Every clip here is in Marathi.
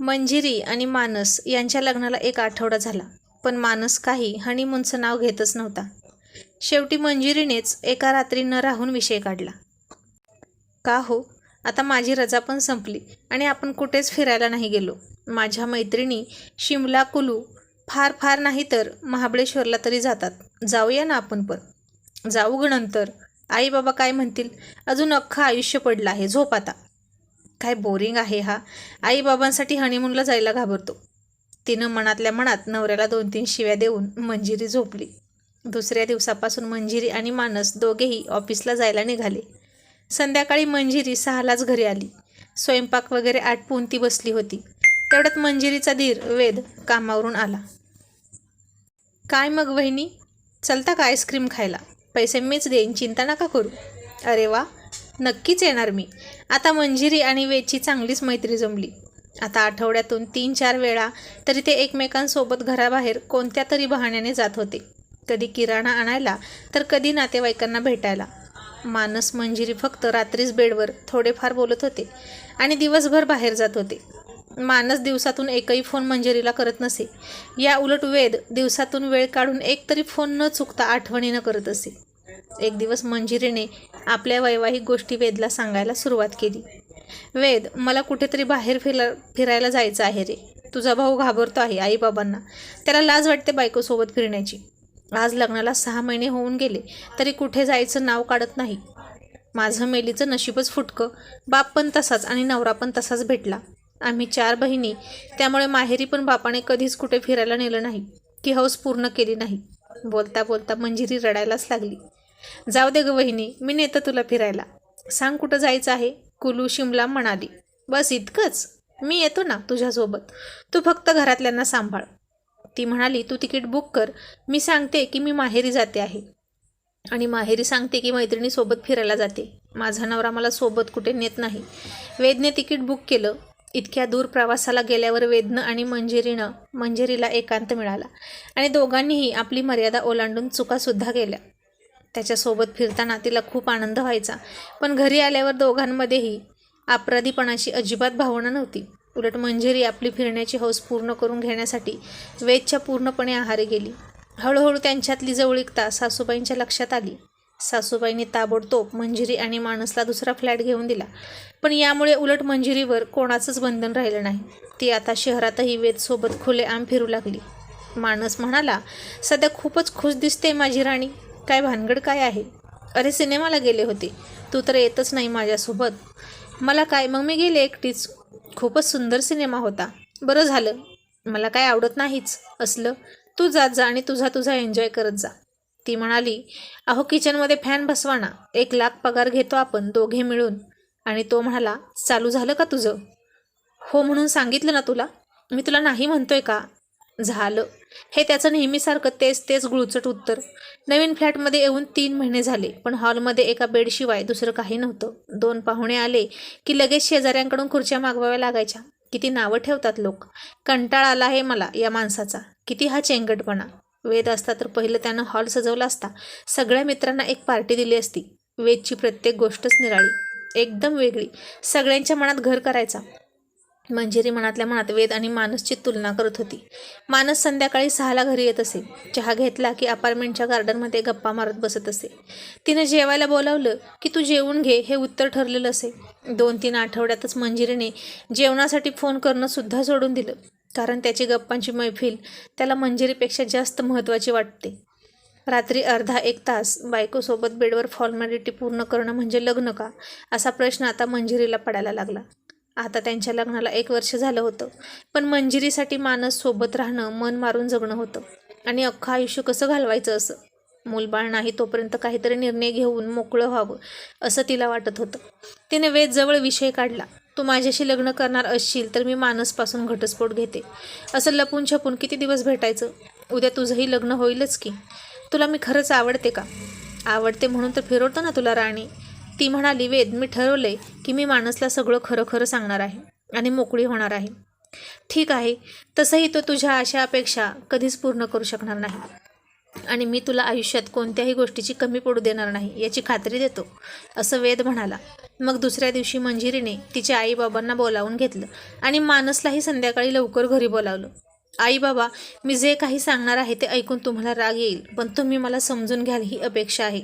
मंजिरी आणि मानस यांच्या लग्नाला एक आठवडा झाला. पण मानस काही हनीमूनचं नाव घेतच नव्हता. शेवटी मंजिरीनेच एका रात्री न राहून विषय काढला. का हो? आता माझी रजा पण संपली आणि आपण कुठेच फिरायला नाही गेलो. माझ्या मैत्रिणी शिमला कुलू फार फार नाही तर महाबळेश्वरला तरी जातात. जाऊया ना आपण पण. जाऊ ग नंतर. आई बाबा काय म्हणतील? अजून अख्खं आयुष्य पडलं आहे. झोप आता. काय बोरिंग आहे हा? आईबाबांसाठी हनीमूनला जायला घाबरतो. तिनं मनातल्या मनात नवऱ्याला दोन तीन शिव्या देऊन मंजिरी झोपली. दुसऱ्या दिवसापासून मंजिरी आणि मानस दोघेही ऑफिसला जायला निघाले. संध्याकाळी मंजिरी सहालाच घरी आली. स्वयंपाक वगैरे आटपून ती बसली होती. तेवढ्यात मंजिरीचा धीर वेद कामावरून आला. काय मग वहिनी चलता का आईस्क्रीम खायला? पैसे मीच देईन चिंता नका करू. अरे वा नक्कीच येणार मी. आता मंजिरी आणि वेदची चांगलीच मैत्री जमली. आता आठवड्यातून तीन चार वेळा तरी ते एकमेकांसोबत घराबाहेर कोणत्या तरी बहाण्याने जात होते. कधी किराणा आणायला तर कधी नातेवाईकांना भेटायला. मानस मंजिरी फक्त रात्रीच बेडवर थोडेफार बोलत होते आणि दिवसभर बाहेर जात होते. मानस दिवसातून एकही फोन मंजिरीला करत नसे. या उलट वेद दिवसातून वेळ काढून एक तरी फोन न चुकता आठवणीनं करत असे. एक दिवस मंजिरीने आपल्या वैवाहिक गोष्टी वेदला सांगायला सुरुवात केली. वेद मला कुठेतरी बाहेर फिरा फिरायला जायचं आहे रे. तुझा भाऊ घाबरतो आहे आईबाबांना. त्याला लाज वाटते बायकोसोबत फिरण्याची. आज लग्नाला सहा महिने होऊन गेले तरी कुठे जायचं नाव काढत नाही. माझं मेलीचं नशीबच फुटकं. बाप पण तसाच आणि नवरा पण तसाच भेटला. आम्ही चार बहिणी. त्यामुळे माहेरी पण बापाने कधीच कुठे फिरायला नेलं नाही. की हौस पूर्ण केली नाही. बोलता बोलता मंजिरी रडायलाच लागली. जाऊ दे ग वहिनी मी नेतं तुला फिरायला. सांग कुठं जायचं आहे? कुलू शिमला म्हणाली. बस इतकंच? मी येतो ना तुझ्यासोबत. तू फक्त घरातल्यांना सांभाळ. ती म्हणाली तू तिकीट बुक कर. मी सांगते की मी माहेरी जाते आहे. आणि माहेरी सांगते की मैत्रिणीसोबत फिरायला जाते. माझा नवरा मला सोबत कुठे नेत नाही. वेदने तिकीट बुक केलं. इतक्या दूर प्रवासाला गेल्यावर वेदनं आणि मंजिरीनं मंजिरीला एकांत मिळाला. आणि दोघांनीही आपली मर्यादा ओलांडून चुकासुद्धा केल्या. त्याच्यासोबत फिरताना तिला खूप आनंद व्हायचा. पण घरी आल्यावर दोघांमध्येही अपराधीपणाची अजिबात भावना नव्हती. उलट मंजिरी आपली फिरण्याची हौस पूर्ण करून घेण्यासाठी वेदच्या पूर्णपणे आहारी गेली. हळूहळू त्यांच्यातली जवळीकता सासूबाईंच्या लक्षात आली. सासूबाईंनी ताबडतोब मंजिरी आणि माणसला दुसरा फ्लॅट घेऊन दिला. पण यामुळे उलट मंजिरीवर कोणाचंच बंधन राहिलं नाही. ती आता शहरातही वेदसोबत खुलेआम फिरू लागली. माणस म्हणाला सध्या खूपच खुश दिसते माझी राणी. काय भानगड काय आहे? अरे सिनेमाला गेले होते. तू तर येतच नाही माझ्यासोबत. मला काय? मग मी गेले एकटीच. खूपच सुंदर सिनेमा होता. बरं झालं. मला काय आवडत नाहीच. असलं. तू जात जा आणि तुझा तुझा एन्जॉय करत जा. ती म्हणाली अहो किचनमध्ये फॅन बसवा ना एक लाख पगार घेतो आपण दोघे मिळून. आणि तो म्हणाला चालू झालं का तुझं? हो म्हणून सांगितलं ना तुला. मी तुला नाही म्हणतोय का? झालं. हे त्याचं नेहमीसारखं तेच तेच गुळचट उत्तर. नवीन फ्लॅटमध्ये येऊन तीन महिने झाले पण हॉलमध्ये एका बेडशिवाय दुसरं काही नव्हतं. दोन पाहुणे आले की लगेच शेजाऱ्यांकडून खुर्च्या मागवाव्या लागायच्या. किती नावं ठेवतात लोक. कंटाळा आला आहे मला या माणसाचा. किती हा चेंगटपणा. वेद असता तर पहिलं त्यानं हॉल सजवला असता. सगळ्या मित्रांना एक पार्टी दिली असती. वेदची प्रत्येक गोष्टच निराळी. एकदम वेगळी. सगळ्यांच्या मनात घर करायचा. मंजिरी मनातल्या मनात वेद आणि मानसची तुलना करत होती. मानस संध्याकाळी सहाला घरी येत असे. चहा घेतला की अपार्टमेंटच्या गार्डनमध्ये गप्पा मारत बसत असे. तिनं जेवायला बोलावलं की तू जेवून घे हे उत्तर ठरलेलं असे. दोन तीन आठवड्यातच मंजिरीने जेवणासाठी फोन करणं सुद्धा सोडून दिलं. कारण त्याची गप्पांची मैफिल त्याला मंजिरीपेक्षा जास्त महत्त्वाची वाटते. रात्री अर्धा एक तास बायकोसोबत बेडवर फॉर्मॅलिटी पूर्ण करणं म्हणजे लग्न का? असा प्रश्न आता मंजिरीला पडायला लागला. आता त्यांच्या लग्नाला एक वर्ष झालं होतं. पण मंजिरीसाठी मानस सोबत राहणं मन मारून जगणं होतं. आणि अख्खं आयुष्य कसं घालवायचं असं? मूलबाळ नाही तोपर्यंत काहीतरी निर्णय घेऊन मोकळं व्हावं असं तिला वाटत होतं. तिने वेदजवळ विषय काढला. तू माझ्याशी लग्न करणार असशील तर मी मानसपासून घटस्फोट घेते. असं लपून छपून किती दिवस भेटायचं? उद्या तुझंही लग्न होईलच की. तुला मी खरंच आवडते का? आवडते म्हणून तर फिरवतो ना तुला राणी. ती म्हणाली वेद मी ठरवले की मी मानसला सगळं खरं खरं सांगणार आहे आणि मोकळी होणार आहे. ठीक आहे तसंही तो तुझ्या अशा अपेक्षा कधीच पूर्ण करू शकणार नाही आणि मी तुला आयुष्यात कोणत्याही गोष्टीची कमी पडू देणार नाही याची खात्री देतो असं वेद म्हणाला. मग दुसऱ्या दिवशी मंजिरीने तिच्या आईबाबांना बोलावून घेतलं आणि मानसलाही संध्याकाळी लवकर घरी बोलावलं. आई बाबा मी जे काही सांगणार आहे ते ऐकून तुम्हाला राग येईल पण तुम्ही मला समजून घ्याल ही अपेक्षा आहे.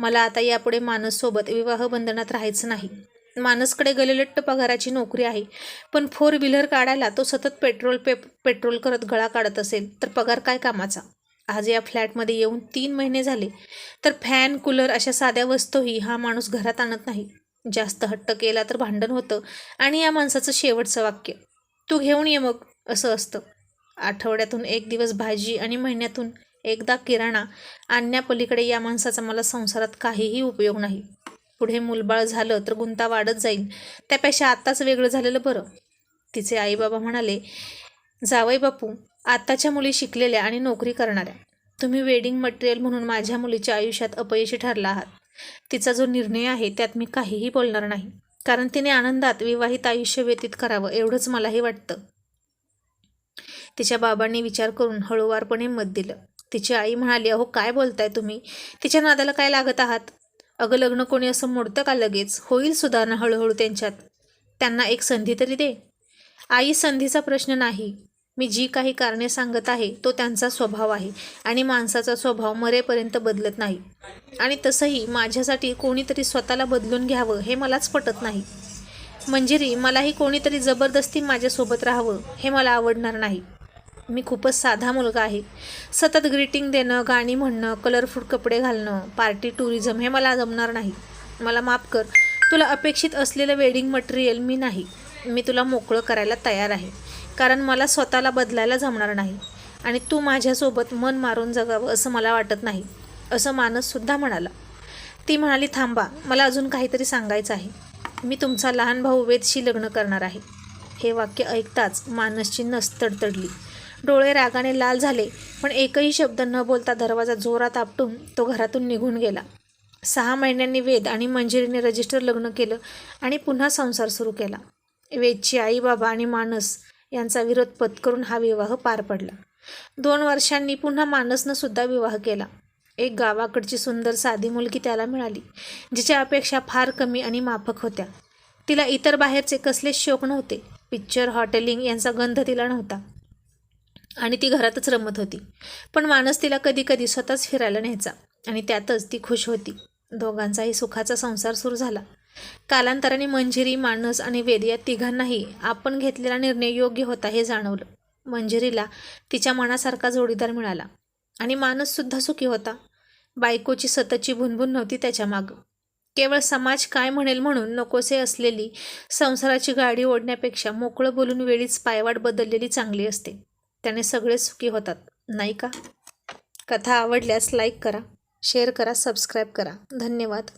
मला आता यापुढे मानससोबत विवाह बंधनात राहायचं नाही. मानसकडे गलेलट्ट पगाराची नोकरी आहे. पण फोर व्हीलर काढायला तो सतत पेट्रोल पे पेट्रोल करत गळा काढत असेल तर पगार काय कामाचा? आज या फ्लॅटमध्ये येऊन तीन महिने झाले तर फॅन कूलर अशा साध्या वस्तूही हा माणूस घरात आणत नाही. जास्त हट्ट केला तर भांडण होतं आणि या माणसाचं शेवटचं वाक्य तू घेऊन ये मग असं असतं. आठवड्यातून एक दिवस भाजी आणि महिन्यातून एकदा किराणा आणण्यापलीकडे या माणसाचा मला संसारात काहीही उपयोग नाही. पुढे मुलबाळ झालं तर गुंता वाढत जाईल. त्यापेक्षा आत्ताच वेगळं झालेलं बरं. तिचे आईबाबा म्हणाले जावई बापू आत्ताच्या मुली शिकलेल्या आणि नोकरी करणाऱ्या. तुम्ही वेडिंग मटेरियल म्हणून माझ्या मुलीच्या आयुष्यात अपयशी ठरला आहात. तिचा जो निर्णय आहे त्यात मी काहीही बोलणार नाही. कारण तिने आनंदात विवाहित आयुष्य व्यतीत करावं एवढंच मलाही वाटतं. तिच्या बाबांनी विचार करून हळूवारपणे मत दिलं. तिची आई म्हणाली अहो काय बोलताय तुम्ही? तिच्या नादाला काय लागत आहात? अगं लग्न कोणी असं मोडतं का लगेच? होईल सुधारणा हळूहळू त्यांच्यात. त्यांना एक संधी तरी दे. आई संधीचा प्रश्न नाही. मी जी काही कारणे सांगत आहे तो त्यांचा स्वभाव आहे आणि माणसाचा स्वभाव मरेपर्यंत बदलत नाही. आणि तसंही माझ्यासाठी कोणीतरी स्वतःला बदलून घ्यावं हे मलाच पटत नाही. म्हणजे मंजिरी मलाही कोणीतरी जबरदस्ती माझ्यासोबत राहावं हे मला आवडणार नाही. मी खूपच साधा मुलगा आहे. सतत ग्रीटिंग देणं गाणी म्हणणं कलरफुल कपडे घालणं पार्टी टुरिझम हे मला जमणार नाही. मला माफ कर. तुला अपेक्षित असलेलं वेडिंग मटेरियल मी नाही. मी तुला मोकळं करायला तयार आहे. कारण मला स्वतःला बदलायला जमणार नाही. आणि तू माझ्यासोबत मन मारून जगावं असं मला वाटत नाही. असं मानससुद्धा म्हणाला. ती म्हणाली थांबा मला अजून काहीतरी सांगायचं आहे. मी तुमचा लहान भाऊ वेदशी लग्न करणार आहे. हे वाक्य ऐकताच मानसची नस तडतडली. डोळे रागाने लाल झाले पण एकही शब्द न बोलता दरवाजा जोरात आपटून तो घरातून निघून गेला. सहा महिन्यांनी वेद आणि मंजिरीने रजिस्टर लग्न केलं आणि पुन्हा संसार सुरू केला. वेदची आई बाबा आणि मानस यांचा विरोध पत्करून हा विवाह पार पडला. दोन वर्षांनी पुन्हा मानसनं सुद्धा विवाह केला. एक गावाकडची सुंदर साधी मुलगी त्याला मिळाली जिच्या अपेक्षा फार कमी आणि माफक होत्या. तिला इतर बाहेरचे कसलेच शोक नव्हते. पिक्चर हॉटेलिंग यांचा गंध तिला नव्हता. आणि ती घरातच रमत होती. पण माणस तिला कधी कधी स्वतःच फिरायला न्यायचा आणि त्यातच ती खुश होती. दोघांचाही सुखाचा संसार सुरू झाला. कालांतराने मंजिरी मानस आणि वेद या तिघांनाही आपण घेतलेला निर्णय योग्य होता हे जाणवलं. मंजिरीला तिच्या मनासारखा जोडीदार मिळाला आणि मानससुद्धा सुखी होता. बायकोची सततची भुनभुन नव्हती त्याच्या मागं. केवळ समाज काय म्हणेल म्हणून नकोसे असलेली संसाराची गाडी ओढण्यापेक्षा मोकळं बोलून वेळीच पायवाट बदललेली चांगली असते. त्याने सगळे सुखी होतात नाही का? कथा आवडल्यास लाईक करा शेअर करा सबस्क्राईब करा. धन्यवाद.